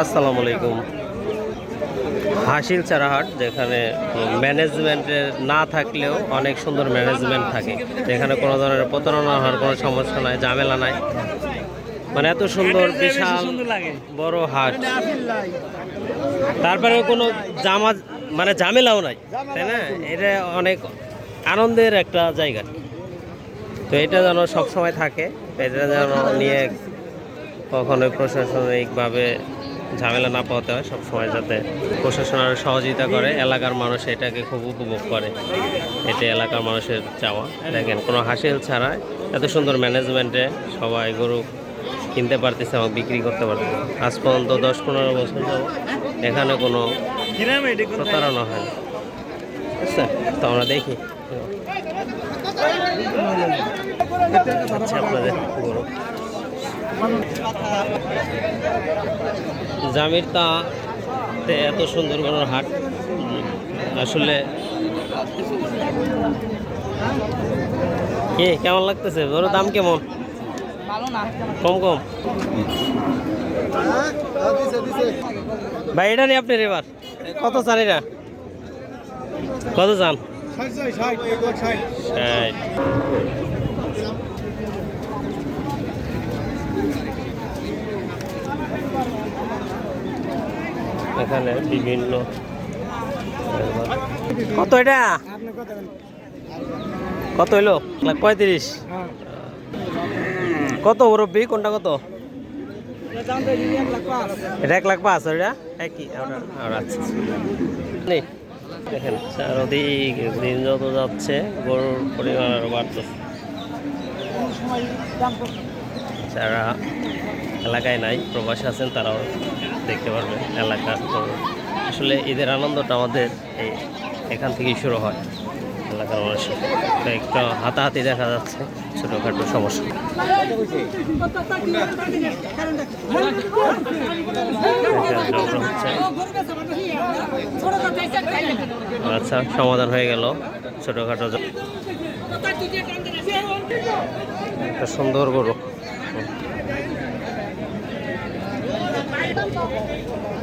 আসসালামু আলাইকুম হাসিল চারাহাট যেখানে ম্যানেজমেন্টের না থাকলেও অনেক সুন্দর ম্যানেজমেন্ট থাকে। যেখানে কোনো ধরনের প্রতারণা হওয়ার কোনো সমস্যা নাই ঝামেলা নাই। মানে এত সুন্দর বিশাল বড় হাট। তারপরে কোনো জামা মানে ঝামেলাও নাই তাই না? এটা অনেক আনন্দের একটা জায়গা। তো এটা যেন সবসময় থাকে এটা যেন নিয়ে কখনোই প্রশাসনিকভাবে ঝামেলা না পাওয়াতে হয় সবসময় যাতে প্রশাসন আরও সহযোগিতা করে। এলাকার মানুষ এটাকে খুব উপভোগ করে। এটা এলাকার মানুষের চাওয়া। দেখেন কোনো হাসিল ছাড়াই এত সুন্দর ম্যানেজমেন্টে সবাই গরু কিনতে পারতেছে এবং বিক্রি করতে পারতেছে। আজ পর্যন্ত দশ পনেরো বছর যাব এখানে কোনো প্রতারণা হয় না। তো আমরা দেখি। আচ্ছা আপনাদের গরু। জামির তা এত সুন্দর কোনো হাট। আসলে কি, কেমন লাগতেছে? ওর দাম কেমন? কম কম। ভাই, এটা নিয়ে আপনি এবার। কত চান এটা? কত চান? ষাট। এখানে বিভিন্ন কত এটা? কত হইল? পঁয়ত্রিশ। কত মুরব্বী? কোনটা কত? এটা এক লাখ পাঁচ এটা একই আর আচ্ছা নেই। দেখেন চারদিক দিন যত যাচ্ছে গরুর পরিমাণ আরও বাড়তেছে। যারা এলাকায় নাই, প্রবাসী আছেন তারাও দেখতে পারবেন এলাকার। আসলে ঈদের আনন্দটা আমাদের এই এখান থেকেই শুরু হয় এলাকার মানুষের তো একটু হাতাহাতি দেখা যাচ্ছে, ছোটোখাটো সমস্যা। আচ্ছা সমাধান হয়ে গেল ছোটোখাটো একটা সুন্দর গরু へえ。